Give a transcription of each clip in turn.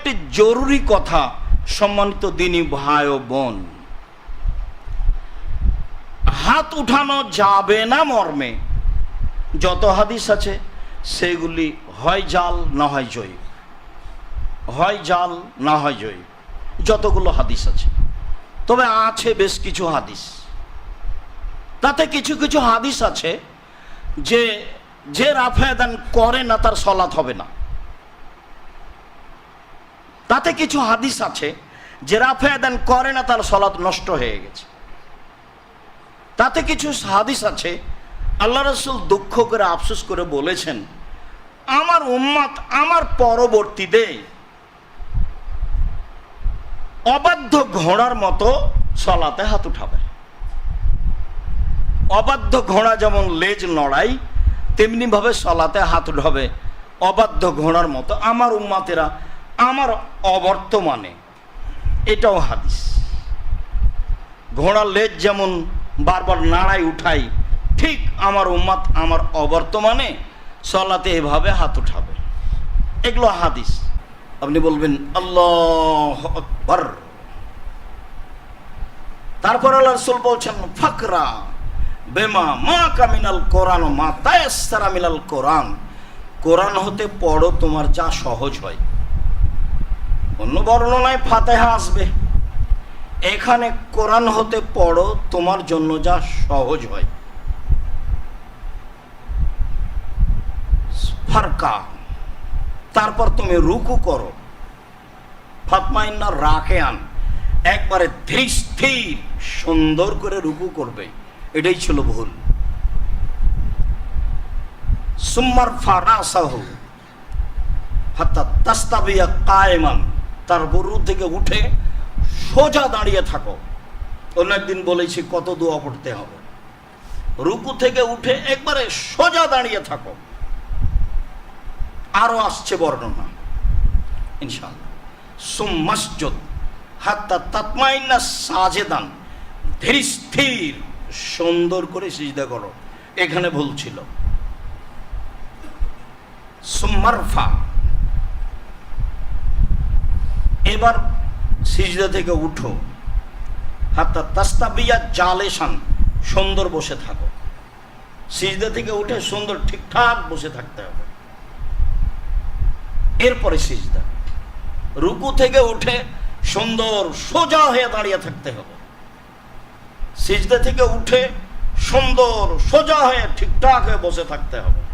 একটি জরুরি কথা সম্মানিত দিনী ভাই ও বোন। হাত উঠানো যাবে না মর্মে। যত হাদিস আছে, সেগুলি হয় জাল, না হয় জয়ী। হয় জাল, না হয় জয়ী। যতগুলো হাদিস আছে। তবে আছে বেশ কিছু হাদিস। তাতে কিছু কিছু হাদিস আছে যে যে রাফায়দান করে না, তার সলাৎ হবে না। তাতে কিছু হাদিস আছে যে রাফায়দান করে না, তার সলাৎ নষ্ট হয়ে গেছে। তাতে কিছু হাদিস আছে, আল্লাহ রসুল দুঃখ করে, আফসোস করে বলেছেন, আমার উম্মাত আমার পরবর্তীতে অবাধ্য ঘোড়ার মতো সলাতে হাত উঠাবে। অবাধ্য ঘোড়া যেমন লেজ নড়াই তেমনি ভাবে সলাতে হাত উঠাবে। অবাধ্য ঘোড়ার মতো আমার উম্মাতেরা আমার অবর্তমানে। এটাও হাদিস। ঘোড়ার লেজ যেমন বারবার নাড়াই উঠাই ঠিক আমার উম্মাত আমার অবর্তমানে সলাতে এভাবে হাত উঠাবে। এগুলো হাদিস। আপনি বলবেন, আল্লাহ আকবর। তারপর আল্লাহ রসুল বলছেন, ফাকরা বেমা মা কামিনাল কোরআন মা তায়াস্তারা মিনাল কোরআন। কোরআন হতে পড়ো তোমার যা সহজ হয়। অন্য বর্ণনায় ফাতেহা আসবে। এখানে কোরআন হতে পড়ো, তোমার জন্য যা সহজ হয়। ফারকা। তারপর তুমি রুকু করো। ফাতমাইন্না রাখে আন একবারে ধীর সুন্দর করে রুকু করবে। এটাই ছিল ভুল। সুম্মার ফারাসাহু। হাত্তা তাস্তাবিয়া কায়মান। তার বরু থেকে উঠে সোজা দাঁড়িয়ে থাকো। অন্য একদিন বলেছি, কত দোয়া পড়তে হবে। রুকু থেকে উঠে একবারে সোজা দাঁড়িয়ে থাকো। আরও আসছে বর্ণনা। ইনশাল্লাহ সুম্মাসজদ হাত্তা তাতমাইন্না সাজেদান। ধীর সুন্দর করে সিজদা করো। এখানে ভুল ছিল। সুম্মারফা এবার সিজদা থেকে উঠো। হাত্তা তাস্তাবিয়া জালেশান, সুন্দর বসে থাকো। সিজদা থেকে উঠে সুন্দর ঠিকঠাক বসে থাকতে হবে। এরপরে সিজদা। রুকু থেকে উঠে সুন্দর সোজা হয়ে দাঁড়িয়ে থাকতে হবে। সিজদা থেকে উঠে সুন্দর সোজা হয়ে ঠিকঠাক হয়ে বসে থাকতে হবে।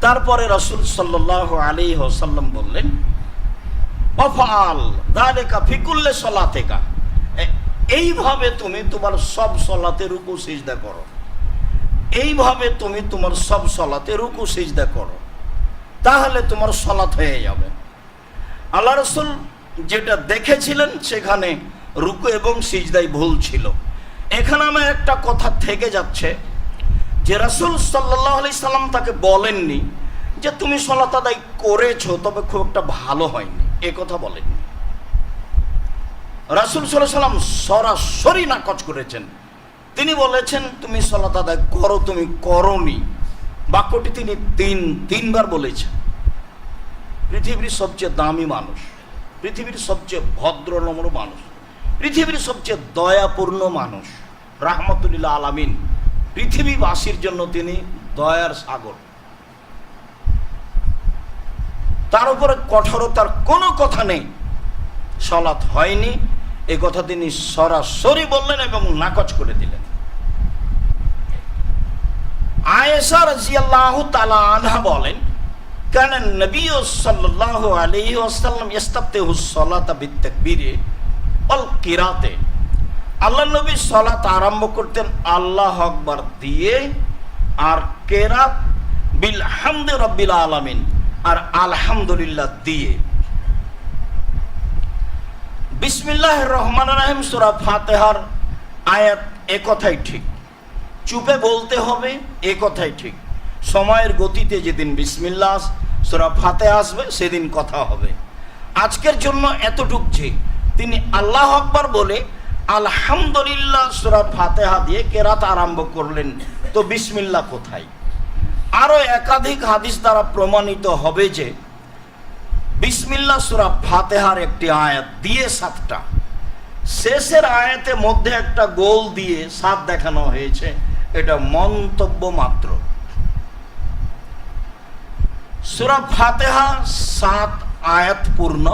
তারপরে রসুল সাল্লাহ আলী ওসাল্লাম বললেন ফিকুল্লে এইভাবে তুমি তোমার সব সলাতে রুকু, সিজদা করো। এইভাবে তুমি তোমার সব সলাতে রুকু, সিজদা করো। তাহলে তোমার সলাত হয়ে যাবে। আল্লাহ রসুল যেটা দেখেছিলেন সেখানে রুকু এবং সিজদাই ভুল ছিল। এখানে আমার একটা কথা থেকে যাচ্ছে। যে রাসুল সাল্লাহ সাল্লাম তাকে বলেননি যে তুমি সলাত আদায় করেছ, তবে খুব একটা ভালো হয়নি। এ কথা বলেননি। রাসুল সাল্লাম সরাসরি নাকচ করেছেন। তিনি বলেছেন, তুমি সলাত আদায় করো, তুমি করনি। বাক্যটি তিনি তিন, তিনবার বলেছেন। পৃথিবীর সবচেয়ে দামি মানুষ, পৃথিবীর সবচেয়ে ভদ্র নম্র মানুষ, পৃথিবীর সবচেয়ে দয়াপূর্ণ মানুষ রাহমতুল্লাহ আলামিন পৃথিবীবাসীর জন্য তিনি দয়ার সাগর। তার উপরে কঠোরতার কোনো কথা নেই। সলাৎ হয়নি। এ কথা তিনি সরাসরি বললেন এবং নাকচ করে দিলেন। আয়েশা রাজিয়াল্লাহু তাআলা আনহা বলেন, কান নবী সাল্লাল্লাহু আলাইহি ওয়াসাল্লাম ইস্তাফতিহু সালাতা বিতাকবীরে অল কিরাতে। আল্লাহ নবী সালাত আরম্ভ করতেন আল্লাহ আকবার দিয়ে, আর কেরাত বিল হামদে রব্বিল আলামিন আর আলহামদুলিল্লাহ দিয়ে। বিসমিল্লাহ রহমান রাহিম, সুরা ফাতেহার আয়াত এ কথাই ঠিক। চুপে বলতে হবে, এ কথাই ঠিক। সময়ের গতিতে যেদিন বিসমিল্লাহ সুরা ফাতে আসবে, সেদিন কথা হবে। আজকের জন্য এতটুক যে, তিনি আল্লাহ আকবার বলে আলহামদুলিল্লাহ, সুরা ফাতেহা দিয়ে কেরাত আরম্ভ করলেন। তো বিসমিল্লাহ কোথায়? আরও একাধিক হাদিস দ্বারা প্রমাণিত হবে যে বিসমিল্লা সুরা ফাতেহার একটি আয়াত দিয়ে সাতটা। শেষের আয়াতে মধ্যে একটা গোল দিয়ে সাত দেখানো হয়েছে, এটা মন্তব্য মাত্র। সুরা ফাতেহা সাত আয়াত পূর্ণ,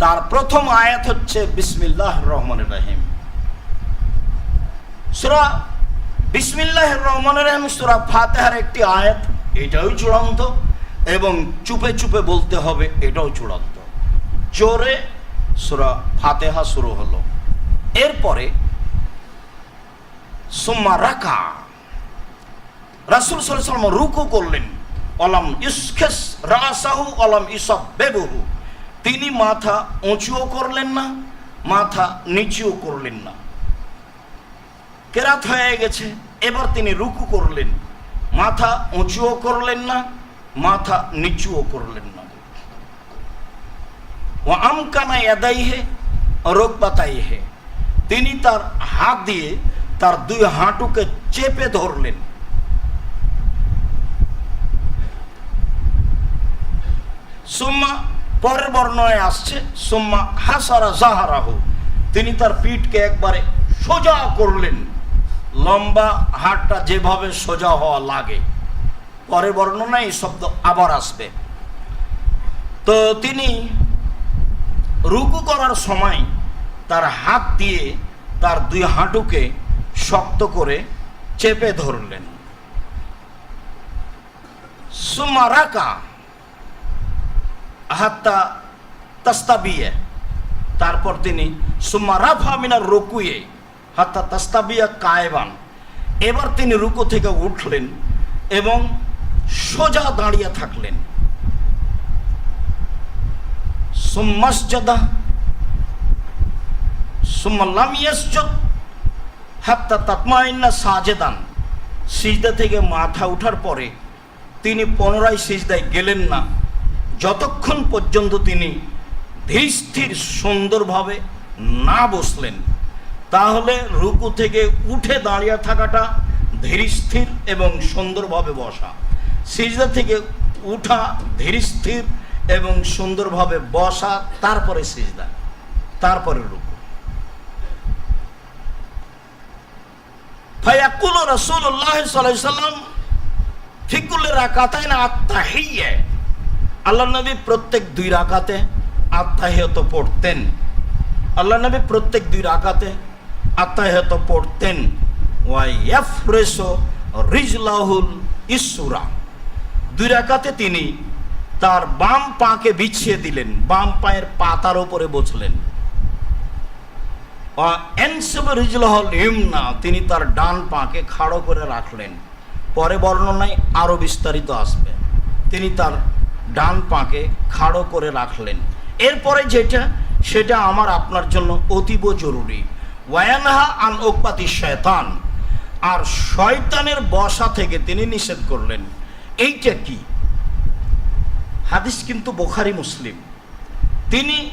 তার প্রথম আয়াত হচ্ছে বিসমিল্লাহ রহমান রহিম। সুরা বিসমিল্লাহ রহমান রহিম, সুরা ফাতেহার একটি আয়াত। এটাও চূড়ান্ত এবং চুপে চুপে বলতে হবে, এটাও চূড়ান্ত। জোরে সুরা ফাতেহা শুরু হলো। এরপরে সুম্মা রাকা। রাসুল সাল্লাম রুকু করলেন। অলাম ইসখেস রাসাহু অলাম ইসব বেবহু তিনি মাথা উঁচুও করলেন না, মাথা নিচুও করলেন না। কেরাত হয়ে গেছে। এবার তিনি রুকু করলেন। মাথা উঁচুও করলেন না, মাথা নিচুও করলেন না। ও আমকানা এদাই হে রোগ পাতাই হে তিনি তার হাত দিয়ে তার দুই হাঁটুকে চেপে ধরলেন। সুম্মা পরের আসছে, সুম্মা হাসারা জাহারাহু। তিনি তার পিঠকে একবারে সোজা করলেন। লম্বা হাটটা যেভাবে সোজা হওয়া লাগে। পরে বর্ণনায় এই শব্দ আবার আসবে। তো তিনি রুকু করার সময় তার হাত দিয়ে তার দুই হাঁটুকে শক্ত করে চেপে ধরলেন। সুমারাকা হাত্তা তাস্তাবিয়ে। তারপর তিনি সুমারাফা মিনার রুকুয়ে হাত্তা তাস্তাবিয়া কায়বান। এবার তিনি রুকু থেকে উঠলেন এবং সোজা দাঁড়িয়ে থাকলেন। সাজেদান। সিজদা থেকে মাথা উঠার পরে তিনি পুনরায় সিজদায় গেলেন না। যতক্ষণ পর্যন্ত তিনি ধীরস্থির সুন্দরভাবে না বসলেন। তাহলে রুকু থেকে উঠে দাঁড়িয়ে থাকাটা ধীরস্থির এবং সুন্দরভাবে বসা। সিজদা থেকে উঠা ধীরস্থির এবং সুন্দরভাবে বসা, তারপরে সিজদা, তারপরে রুকু। রসুল্লাহ সাল্লাম ফিকুল্লে রাকাতায় না আল্লাহ নবী প্রত্যেক দুই রাকাতে পড়তেন। আল্লাহ নবী প্রত্যেক দুই রাকাতে আত্মাহিয়ত পড়তেন। দুই রাকাতে তিনি তার বাম পাকে বিছিয়ে দিলেন, বাম পায়ের পাতার উপরে বসলেন। তিনি তার ডান পাকে খাড়ো করে রাখলেন। পরে বর্ণনায় আরও বিস্তারিত আসবে। তিনি তার ডান পাকে খাড়ো করে রাখলেন। এরপরে যেটা, সেটা আমার আপনার জন্য অতীব জরুরি। ওয়ানহা আন ওকপাতি শয়তান। আর শয়তানের বসা থেকে তিনি নিষেধ করলেন। এইটা কি? হাদিস কিন্তু বোখারি, মুসলিম। তিনি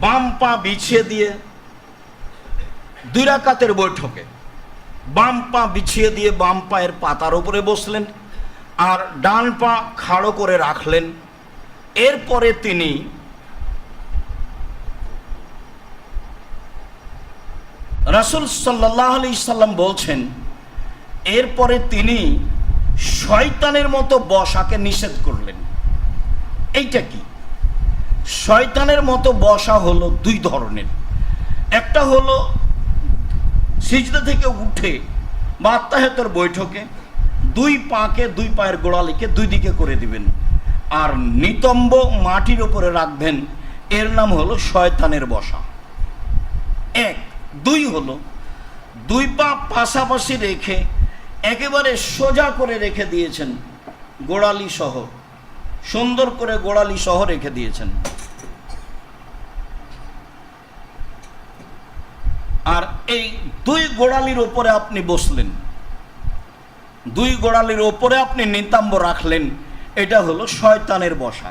বাম পা বিছিয়ে দিয়ে দুই রাকাতের বৈঠকে বাম পা বিছিয়ে দিয়ে বাম পায়ের পাতার উপরে বসলেন আর ডান পা খাড়ো করে রাখলেন। এরপরে তিনি রাসুল সাল্লাহ আলি সাল্লাম বলছেন, এরপরে তিনি শয়তানের মতো বসাকে নিষেধ করলেন। এইটা কি? শয়তানের মতো বসা হলো দুই ধরনের। একটা হলো সিজদা থেকে উঠে বা আত্মাহেতর বৈঠকে দুই পাকে দুই পায়ের গোড়ালিকে দুই দিকে করে দিবেন আর নিতম্ব মাটির উপরে রাখবেন। এর নাম হলো শয়তানের বসা। এক দুই হলো, দুই পা পাশাপাশি রেখে একেবারে সোজা করে রেখে দিয়েছেন গোড়ালি সহ, সুন্দর করে গোড়ালি সহ রেখে দিয়েছেন। আর এই দুই গোড়ালির ওপরে আপনি বসলেন, দুই গোড়ালির ওপরে আপনি নিতাম্ব রাখলেন, এটা হলো শয়তানের বসা।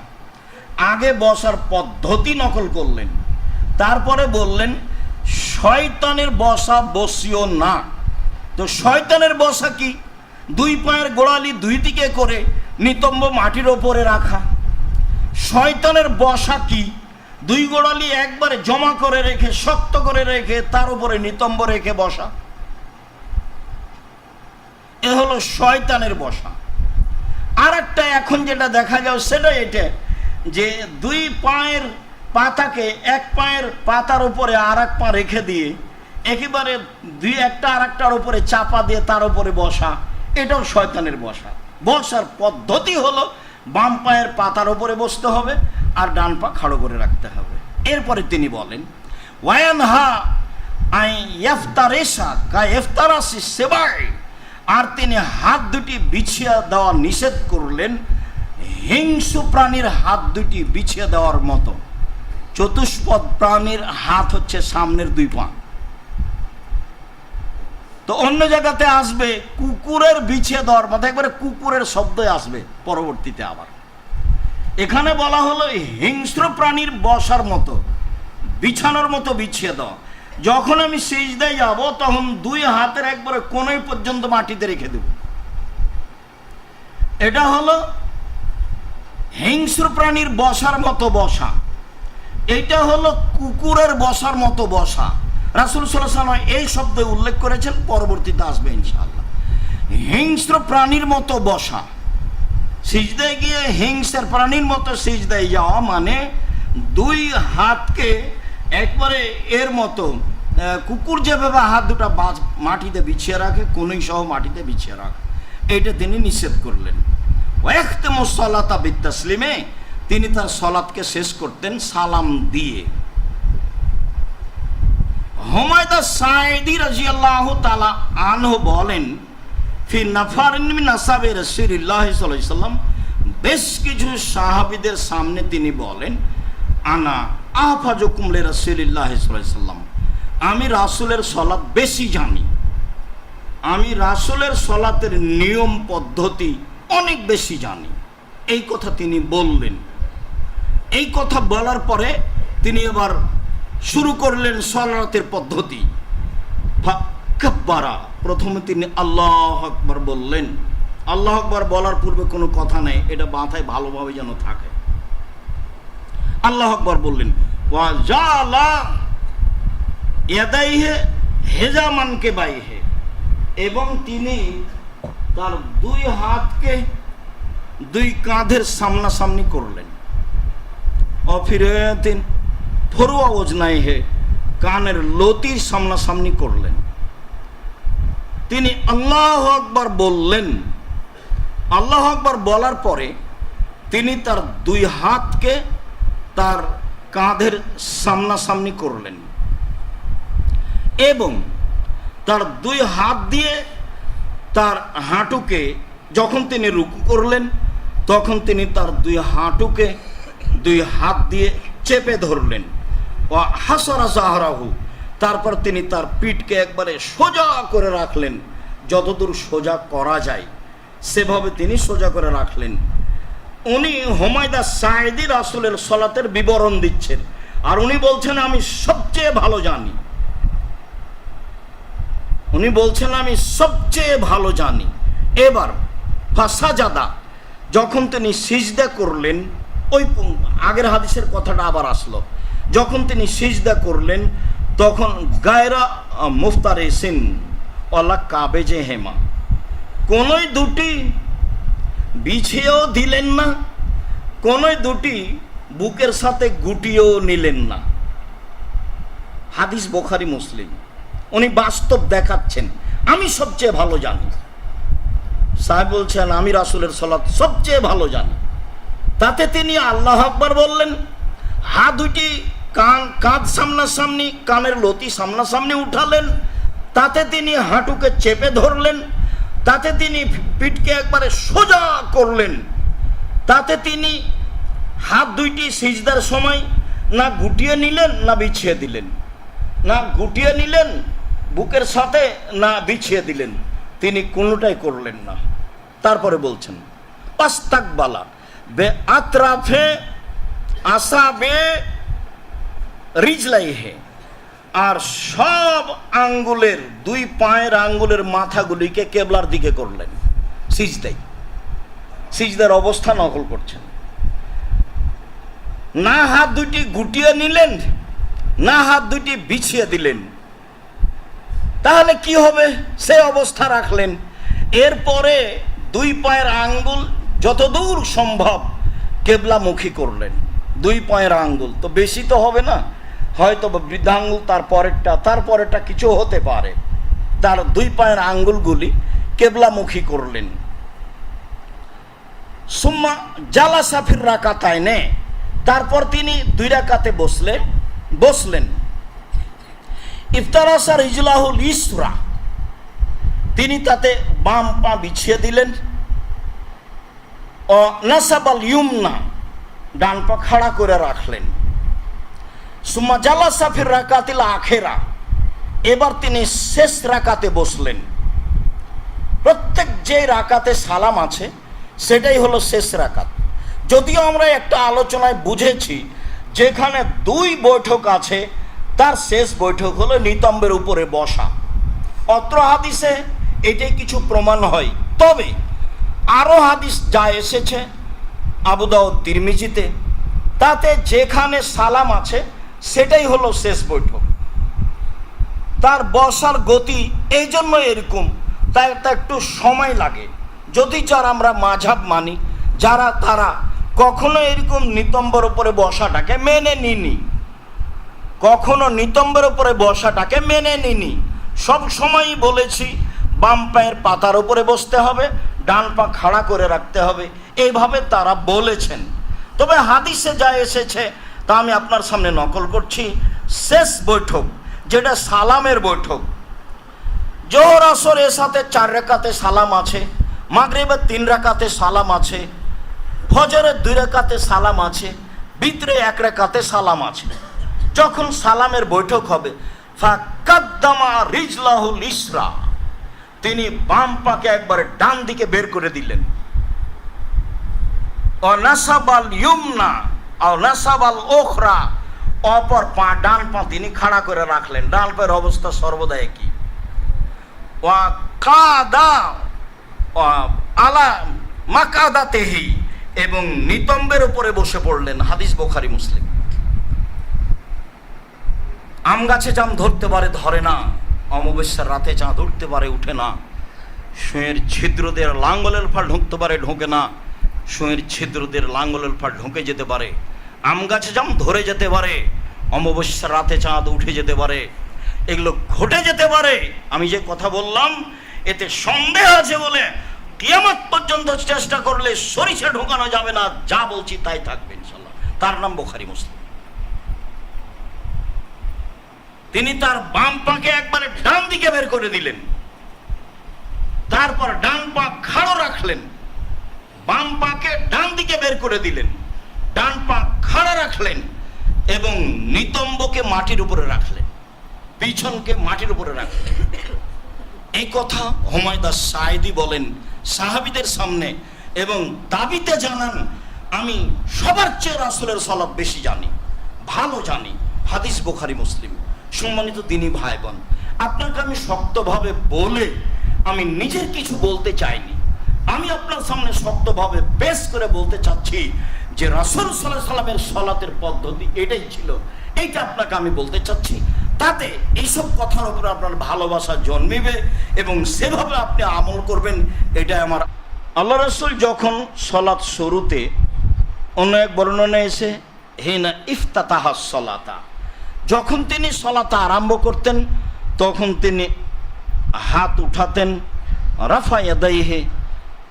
আগে বসার পদ্ধতি নকল করলেন, তারপরে বললেন শয়তানের বসা বসিও না। তো শয়তানের বসা কি? দুই পায়ের গোড়ালি দুই দিকে করে নিতম্ব মাটির ওপরে রাখা। শয়তানের বসা কি? দুই গোড়ালি একবারে জমা করে রেখে, শক্ত করে রেখে তার উপরে নিতম্ব রেখে বসা। এ হলো শয়তানের বসা। আর একটা এখন যেটা দেখা যায় সেটা এটা যে দুই পায়ের পাতাকে এক পায়ের পাতার উপরে আর এক পা রেখে দিয়ে একেবারে দুই একটা আর একটার উপরে চাপা দিয়ে তার উপরে বসা। এটাও শয়তানের বসা। বসার পদ্ধতি হলো বাম পায়ের পাতার উপরে বসতে হবে আর ডান পা খাড়ো করে রাখতে হবে। এরপরে তিনি বলেন ওয়ান হা আই ইফতারেসা কা ইফতারাসি সেবাই। আর তিনি হাত দুটি বিছিয়ে দেওয়া নিষেধ করলেন হিংস্র প্রাণীর হাত দুটি বিছিয়ে দেওয়ার মতো। চতুষ্পদ প্রাণীর হাত হচ্ছে সামনের দুই পা। তো অন্য জায়গাতে আসবে, কুকুরের বিছিয়ে দেওয়ার মতো একবারে কুকুরের শব্দই আসবে পরবর্তীতে আবার। এখানে বলা হলো হিংস্র প্রাণীর বসার মতো, বিছানোর মতো বিছিয়ে দেওয়া যখন আমি সিজদায় যাব, তখন দুই হাতের একবারে কোনোই পর্যন্ত মাটিতে রেখে দেব। এটা হলো হিংস্র প্রাণীর বসার মতো বসা। এটা হলো কুকুরের বসার মতো বসা। রাসুল সাল্লাহ এই শব্দে উল্লেখ করেছেন, পরবর্তীতে আসবে ইনশাআল্লাহ। হিংস্র প্রাণীর মতো বসা। সিজদায় গিয়ে হিংসের প্রাণীর মতো সিজদায় যাওয়া মানে দুই হাতকে একবারে এর মতো কুকুর যেভাবে হাত দুটো বাজ- মাটিতে বিছিয়ে রাখে, কোনই সহ মাটিতে বিছিয়ে রাখে। এটা তিনি নিষেধ করলেন। ওয়াক্তেম সলাতা বিত্তাসলিমে তিনি তার সলাৎকে শেষ করতেন সালাম দিয়ে। হুমায়দা সাইদি রাজিয়াল্লাহ তালা আনহু বলেন, ফি নাফারিন আসাবে সাল্লাল্লাহু সাল্লাম। বেশ কিছু সাহাবীদের সামনে তিনি বলেন, আনা আফাজুকুম লি রাসূলুল্লাহ সাল্লাল্লাহু আলাইহি সাল্লাম। আমি রাসূলের সলাৎ বেশি জানি। আমি রাসূলের সলাতের নিয়ম পদ্ধতি অনেক বেশি জানি। এই কথা তিনি বললেন। এই কথা বলার পরে তিনি এবার শুরু করলেন সলাতের পদ্ধতি। প্রথমে তিনি আল্লাহ আকবার বললেন। আল্লাহ আকবার বলার পূর্বে কোনো কথা নেই, এটা মাথায় ভালোভাবে যেন থাকে। আল্লাহ আকবার বললেন ইয়াদাইহে হেজামানকে বাইহে এবং তিনি তার দুই হাতকে দুই কাঁধের সামনাসামনি করলেন। অফিরেতিন ফরুয়া ওজনাই হে কানের লতির সামনাসামনি করলেন তিনি আল্লাহ আকবার বললেন আল্লাহ আকবার বলার পরে তিনি তার দুই হাতকে তার কাঁধের সামনাসামনি করলেন এবং তার দুই হাত দিয়ে তার হাঁটুকে যখন তিনি রুকু করলেন তখন তিনি তার দুই হাঁটুকে দুই হাত দিয়ে চেপে ধরলেন। ও হাসরা জাহরাহু। তারপর তিনি তার পিঠকে একবারে সোজা করে রাখলেন। যতদূর সোজা করা যায়, সেভাবে তিনি সোজা করে রাখলেন। উনি হোমায়দা সাইদি রাসুলের সলাতের বিবরণ দিচ্ছেন। আর উনি বলছেন, আমি সবচেয়ে ভালো জানি। উনি বলছেন, আমি সবচেয়ে ভালো জানি। এবার ফাসাজাদা, যখন তিনি সিজদা করলেন ওই আগের হাদিসের কথাটা আবার আসলো। যখন তিনি সিজদা করলেন, তখন গায়রা মুফতারে সিন অলা কাবেজে হেমা, কোনোই দুটি বিছিয়েও দিলেন না, কোনোই দুটি বুকের সাথে গুটিয়েও নিলেন না। হাদিস বোখারি মুসলিম। উনি বাস্তব দেখাচ্ছেন। আমি সবচেয়ে ভালো জানি। সাহেব বলছেন, আমি রাসুলের সলাৎ সবচেয়ে ভালো জানি। তাতে তিনি আল্লাহ আকবার বললেন, হা দুটি কান কাঁধ সামনাসামনি, কানের লতি সামনাসামনি উঠালেন। তাতে তিনি হাঁটুকে চেপে ধরলেন। তাতে তিনি পিঠকে একবারে সোজা করলেন। তাতে তিনি হাত দুইটি সিজদার সময় না গুটিয়ে নিলেন, না বিছিয়ে দিলেন। না গুটিয়ে নিলেন, বুকের সাথে না বিছিয়ে দিলেন। তিনি কোনোটাই করলেন না। তারপরে বলছেন, পাস্তাকবালা। বে আত্রাফে আসাবে রিজলাই হে আর সব আঙ্গুলের দুই পায়ের আঙ্গুলের মাথাগুলিকে কেবলার দিকে করলেন সিজদাই সিজদার অবস্থা নকল করছেন না হাত দুটি গুটিয়ে নিলেন না হাত দুটি বিছিয়ে দিলেন তাহলে কি হবে সে অবস্থা রাখলেন এরপরে দুই পায়ের আঙ্গুল যতদূর সম্ভব কেবলামুখী করলেন। দুই পায়ের আঙ্গুল। তো বেশি তো হবে না। হয়তো বৃদ্ধাঙ্গুল, তার পরেরটা তার পরেরটা কিছু হতে পারে। তার দুই পায়ের আঙ্গুলগুলি কেবলামুখী করলেন। সুম্মা জালা সাফির রাকাতায় নে তারপর তিনি দুই রাকাতে বসলেন বসলেন। ইফতারাসার ইজলাহুল ইসরা। তিনি তাতে বাম পা বিছিয়ে দিলেন। নাসাবাল ইউমনা, ডান পা খাড়া করে রাখলেন। সুম্মা জালা সাফির রাকাতিল আখেরা, এবার তিনি শেষ রাকাতে বসলেন। প্রত্যেক যে রাকাতে সালাম আছে, সেটাই হলো শেষ রাকাত। যদিও আমরা একটা আলোচনায় বুঝেছি, যেখানে দুই বৈঠক আছে, তার শেষ বৈঠক হলো নিতম্বের উপরে বসা। অত্র হাদিসে এটাই কিছু প্রমাণ হয়। তবে আরও হাদিস যা এসেছে আবুদাউ তিরমিজিতে। তাতে যেখানে সালাম আছে, সেটাই হলো শেষ বৈঠক। তার বসার গতি এই জন্য এরকম, তাই একটু সময় লাগে। যদি যারা আমরা মাঝাব মানি, যারা তারা কখনো এরকম নিতম্বর উপরে বসাটাকে মেনে নিনি। কখনো নিতম্বের উপরে বসাটাকে মেনে নিনি। সব সময়ই বলেছি, বাম পায়ের পাতার উপরে বসতে হবে ডান পা খাড়া করে রাখতে হবে। এইভাবে তারা বলেছেন। তবে হাদিসে যা এসেছে, তা আমি আপনার সামনে নকল করছি। শেষ বৈঠক, যেটা সালামের বৈঠক। জোহর আসর এর সাথে চার রেখাতে সালাম আছে, মাগরিবের তিন রেখাতে সালাম আছে, ফজরের দুই রেখাতে সালাম আছে, বিতরে এক রেখাতে সালাম আছে। যখন সালামের বৈঠক হবে, ফাকাদ্দামা রিজলাহুল ইসরা। তিনি বাম পাকে একবারে ডান দিকে বের করে দিলেন। অনাসাবাল ইউমনা, অনাসাবাল ওখরা, অপর পা ডান পা তিনি খাড়া করে রাখলেন। ডান পায়ের অবস্থা সর্বদা একই। ওয়া কাদা আলা মাকাদা তেহি এবং নিতম্বের উপরে বসে পড়লেন হাদিস বোখারি, মুসলিম। আম গাছে জাম ধরতে পারে, ধরে না। অমাবস্যার রাতে চাঁদ উঠতে পারে, উঠে না। শুয়ের ছিদ্রদের লাঙ্গলের ফাল ঢুকতে পারে, ঢোকে না। শুয়ের ছিদ্রদের লাঙ্গলের ফাল ঢুকে যেতে পারে। আম গাছে জাম ধরে যেতে পারে। অমাবস্যার রাতে চাঁদ উঠে যেতে পারে। এগুলো ঘটে যেতে পারে। আমি যে কথা বললাম, এতে সন্দেহ আছে বলে কিয়ামত পর্যন্ত চেষ্টা করলে সরিষা ঢোকানো যাবে না। যা বলছি তাই থাকবে ইনশাল্লাহ তার নাম বোখারি মুসলিম। তিনি তার বাম পাকে একবারে ডান দিকে বের করে দিলেন। তারপর ডান পা খাড়ো রাখলেন। বাম পাকে ডান দিকে বের করে দিলেন। ডান পা খাড়া রাখলেন এবং নিতম্বকে মাটির উপরে রাখলেন। পিছনকে মাটির উপরে রাখলেন। এই কথা হুমায়দা সাইদি বলেন সাহাবিদের সামনে এবং দাবিতে জানান, আমি সবার চেয়ে রাসুলের সলাপ বেশি জানি, ভালো জানি, হাদিস বোখারি, মুসলিম। সম্মানিত দিনী ভাই বোন আপনাকে আমি শক্তভাবে বলে আমি নিজের কিছু বলতে চাইনি। আমি আপনার সামনে শক্তভাবে বেশ করে বলতে চাচ্ছি যে রাসুল সাল্লাহ সাল্লামের সলাতের পদ্ধতি এটাই ছিল। এইটা আপনাকে আমি বলতে চাচ্ছি। তাতে এইসব কথার উপরে আপনার ভালোবাসা জন্মিবে এবং সেভাবে আপনি আমল করবেন এটা আমার আল্লাহ রসুল যখন সলাৎ শুরুতে অন্য এক বর্ণনা এসে, হেনা ইফতাতাহা সলাতা যখন তিনি সলাতা আরম্ভ করতেন, তখন তিনি হাত উঠাতেন, রাফা ইয়াদাইহে,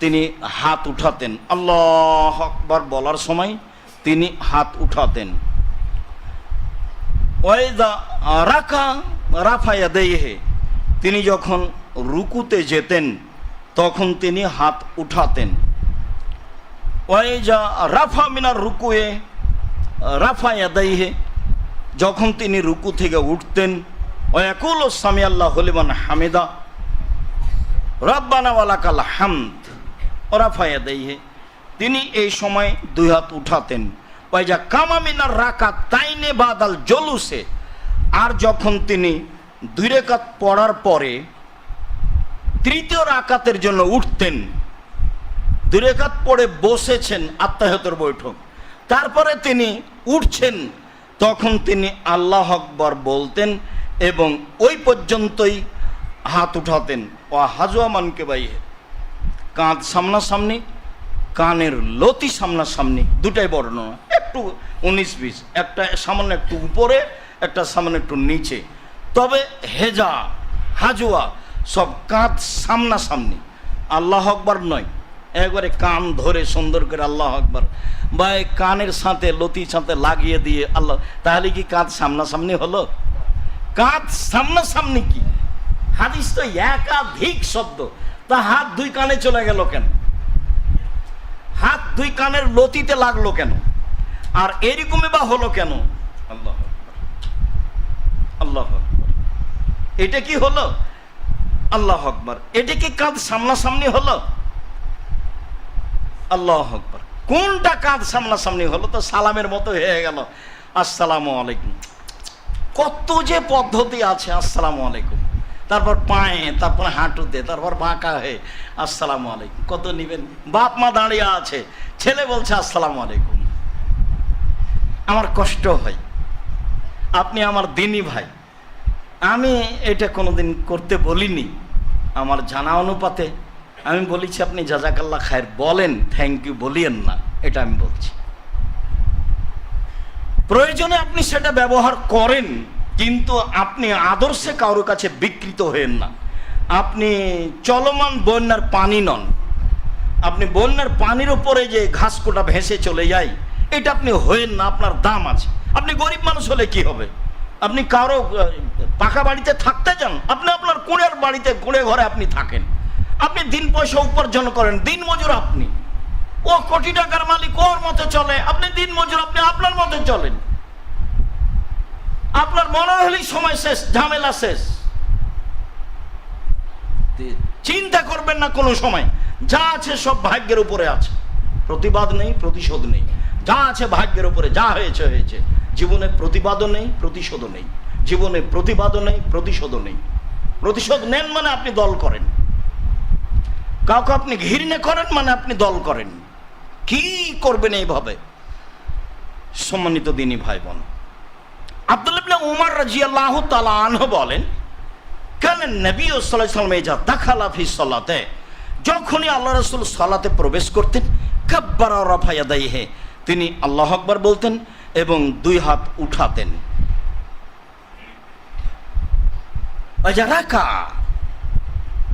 তিনি হাত উঠাতেন। আল্লাহ আকবার বলার সময় তিনি হাত উঠাতেন। ওয়েদা রাখা রাফায়া দেহে তিনি যখন রুকুতে যেতেন, তখন তিনি হাত উঠাতেন। ওয়েজা রাফা মিনার রুকুয়ে রাফায়া দেহে যখন তিনি রুকু থেকে উঠতেন ওয়াকুল সামি আল্লাহ হলিমান হামিদা রব্বানাওয়ালাকাল হামদ রাফায়া দেহে তিনি এই সময় দুই হাত উঠাতেন। ওয়াইজা কামামিনার রাকা তাইনে বাদাল জলুসে। আর যখন তিনি দুই রেখাত পড়ার পরে তৃতীয় রাকাতের জন্য উঠতেন দুরেকাত পড়ে বসেছেন আত্মাহতর বৈঠক। তারপরে তিনি উঠছেন তখন তিনি আল্লাহ আকবর বলতেন এবং ওই পর্যন্তই হাত উঠাতেন। ও হাজুয়া মানকে বাইয়ে কাঁধ সামনাসামনি, কানের লতি সামনাসামনি, দুটাই বর্ণনা একটু উনিশ বিশ, একটা সামান্য একটু উপরে, একটা সামান্য একটু নিচে। তবে হেজা, হাজুয়া সব কাঁধ সামনাসামনি, আল্লাহ আকবর নয় একবারে কান ধরে সুন্দর করে আল্লাহ আকবর। বা কানের সাথে লতি সাথে লাগিয়ে দিয়ে আল্লাহ, তাহলে কি কাঁধ সামনাসামনি হলো? কাঁধ সামনাসামনি কি? হাদিস তো একাধিক শব্দ। তা হাত দুই কানে চলে গেল কেন? হাত দুই কানের লতিতে লাগল কেন? আর এরকমই বা হলো কেন? আল্লাহ আল্লাহ এটা কি হলো? আল্লাহ আকবর। এটা কি কাঁধ সামনাসামনি হলো? আল্লাহ আকবর। কোনটা কাঁধ সামনাসামনি হলো তো সালামের মতো হয়ে গেল। আসসালামু আলাইকুম। কত যে পদ্ধতি আছে, আসসালামু আলাইকুম। তারপর পায়ে, তারপর হাঁটুতে, তারপর বাঁকা হয়ে, আসসালামু আলাইকুম। কত নিবেন? বাপ মা দাঁড়িয়ে আছে, ছেলে বলছে, আসসালামু আলাইকুম। আমার কষ্ট হয়। আপনি আমার দিনী ভাই। আমি এটা কোনোদিন করতে বলিনি। আমার জানা অনুপাতে আমি বলেছি আপনি জাজাকাল্লা খায়ের বলেন থ্যাংক ইউ বলিয়েন না, এটা আমি বলছি। প্রয়োজনে আপনি সেটা ব্যবহার করেন, কিন্তু আপনি আদর্শে কারোর কাছে বিকৃত হয়েন না। আপনি চলমান বন্যার পানি নন। আপনি বন্যার পানির উপরে যে ঘাস কোটা ভেসে চলে যায়, এটা আপনি হয়েন না, আপনার দাম আছে। আপনি গরিব মানুষ হলে কি হবে? আপনি কারও পাকা বাড়িতে থাকতে চান, আপনি আপনার কুঁড়ের বাড়িতে, কুঁড়ে ঘরে আপনি থাকেন। আপনি দিন পয়সা উপার্জন করেন, দিন মজুর আপনি। ও কোটি টাকার মালিক ওর মতো চলে, আপনি দিন মজুর, আপনি আপনার মতো চলেন। আপনার মনে হলেই সময় শেষ, ঝামেলা শেষ। চিন্তা করবেন না কোনো সময়, যা আছে সব ভাগ্যের উপরে আছে। প্রতিবাদ নেই, প্রতিশোধ নেই। যা আছে ভাগ্যের উপরে, যা হয়েছে হয়েছে। জীবনে প্রতিবাদও নেই প্রতিশোধও নেই। জীবনে প্রতিবাদও নেই প্রতিশোধও নেই। প্রতিশোধ নেন মানে আপনি দল করেন। কাউকে আপনি ঘৃণে করেন মানে আপনি দল করেন। কি করবেন এইভাবে? সম্মানিত দিনী ভাই বোন আব্দুল্লাহ উমার রাজিয়াল্লাহ তালা আনহ বলেন, কেন নবী সাল্লাম যা দাখালা ফি সলাতে যখনই আল্লাহ রসুল সলাতে প্রবেশ করতেন, কাব্বার রফাইয়া দায়ী হে তিনি আল্লাহ আকবর বলতেন এবং দুই হাত উঠাতেন।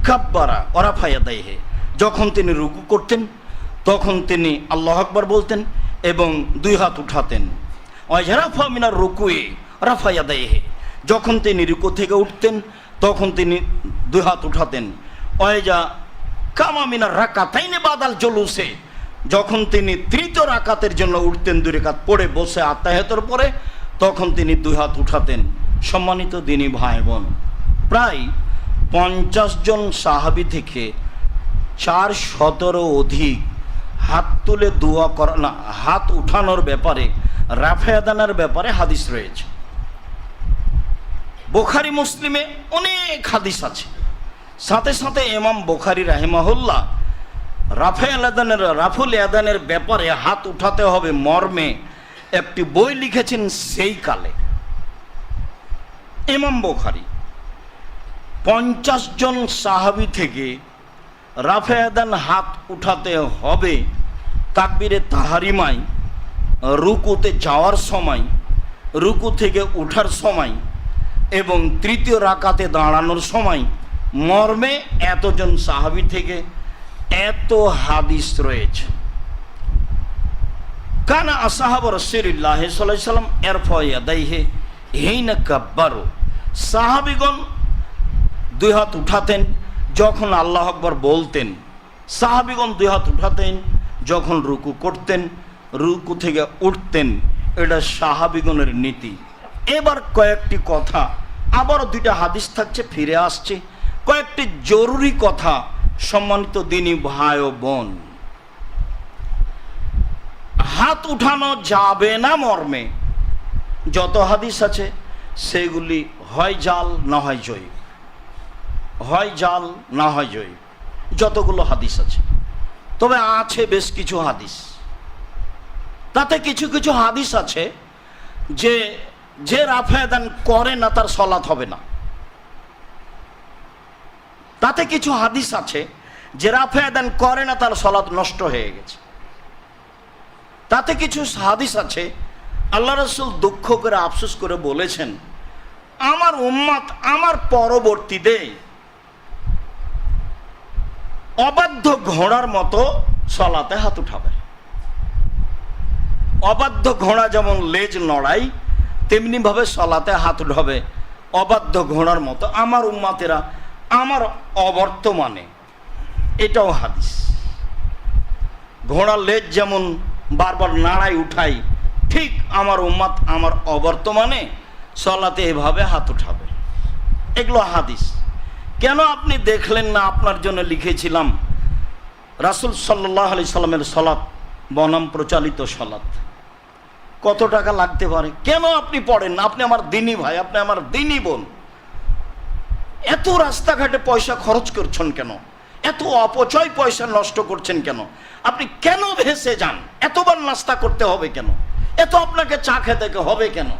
কাব্বারা ওরাফাইয়া দায়ী হে যখন তিনি রুকু করতেন, তখন তিনি আল্লাহ আকবর বলতেন এবং দুই হাত উঠাতেন। অজারাফা মিনার রুকুয়ে রাফাইয়া দায়ী হে যখন তিনি রুকু থেকে উঠতেন, তখন তিনি দুই হাত উঠাতেন। অয়জা কামা মিনার তাইনে বাদাল জলুসে। যখন তিনি তৃতীয় রাকাতের জন্য উঠতেন, দুই রেখাত পড়ে বসে আত্মাহতর পরে, তখন তিনি দুই হাত উঠাতেন। সম্মানিত দিনী ভাই বোন প্রায় পঞ্চাশ জন সাহাবি থেকে চার শতরও অধিক হাত তুলে দোয়া করা, না, হাত উঠানোর ব্যাপারে রাফেয়াদানের ব্যাপারে হাদিস রয়েছে। বোখারি, মুসলিমে অনেক হাদিস আছে। সাথে সাথে এমাম বোখারি রাহেমাহুল্লাহ রাফে আলাদানের রাফুল আদানের ব্যাপারে হাত উঠাতে হবে মর্মে একটি বই লিখেছেন সেই কালে। এমাম বোখারি পঞ্চাশ জন সাহাবি থেকে রাফে আদান হাত উঠাতে হবে তাকবিরে তাহারিমাই, রুকুতে যাওয়ার সময়, রুকু থেকে উঠার সময় এবং তৃতীয় রাকাতে দাঁড়ানোর সময় মর্মে এতজন সাহাবি থেকে এত হাদিস রয়েছে। কানা আসাহাব রসিল্লাহ সাল্লাম এর ফয়াদাইহে হেই না কাব্বারো। সাহাবিগণ দুই হাত উঠাতেন, যখন আল্লাহ আকবর বলতেন, সাহাবিগণ দুই হাত উঠাতেন, যখন রুকু করতেন, রুকু থেকে উঠতেন, এটা সাহাবিগণের নীতি। এবার কয়েকটি কথা, আবারও দুইটা হাদিস থাকছে, ফিরে আসছে। কয়েকটি জরুরি কথা, সম্মানিত দিনী ভাই ও বোন। হাত উঠানো যাবে না মর্মে। যত হাদিস আছে, সেগুলি হয় জাল, না হয় জয়ী হয় জাল, না হয় জয়ী। যতগুলো হাদিস আছে। তবে আছে বেশ কিছু হাদিস। তাতে কিছু কিছু হাদিস আছে যে যে রাফায়দান করে না তার সলাৎ হবে না। তাতে কিছু হাদিস আছে যে রাফায়দান করে না তার সলাৎ নষ্ট হয়ে গেছে। তাতে কিছু হাদিস আছে, আল্লাহ রসুল দুঃখ করে, আফসোস করে বলেছেন, আমার উম্মাত আমার পরবর্তীতে অবাধ্য ঘোড়ার মতো সলাতে হাত উঠাবে। অবাধ্য ঘোড়া যেমন লেজ নড়াই, তেমনি ভাবে সলাতে হাত উঠাবে। অবাধ্য ঘোড়ার মতো আমার উম্মাতেরা আমার অবর্তমানে। এটাও হাদিস। ঘোড়ার লেজ যেমন বারবার নাড়াই উঠাই, ঠিক আমার উম্মাত আমার অবর্তমানে সলাতে এভাবে হাত উঠাবে। এগুলো হাদিস। কেন আপনি দেখলেন না আপনার জন্য লিখেছিলাম? রাসুল সাল্লাহ আলি সাল্লামের সলাৎ বনাম প্রচালিত সলাৎ কত টাকা লাগতে পারে? কেন আপনি পড়েন না? আপনি আমার দিনী ভাই, আপনি আমার দিনী বোন। এত রাস্তাঘাটে পয়সা খরচ করছেন কেন? এত অপচয় পয়সা নষ্ট করছেন কেন? আপনি কেন ভেসে যান? এতবার নাস্তা করতে হবে কেন? এত আপনাকে চা খেতে হবে কেন?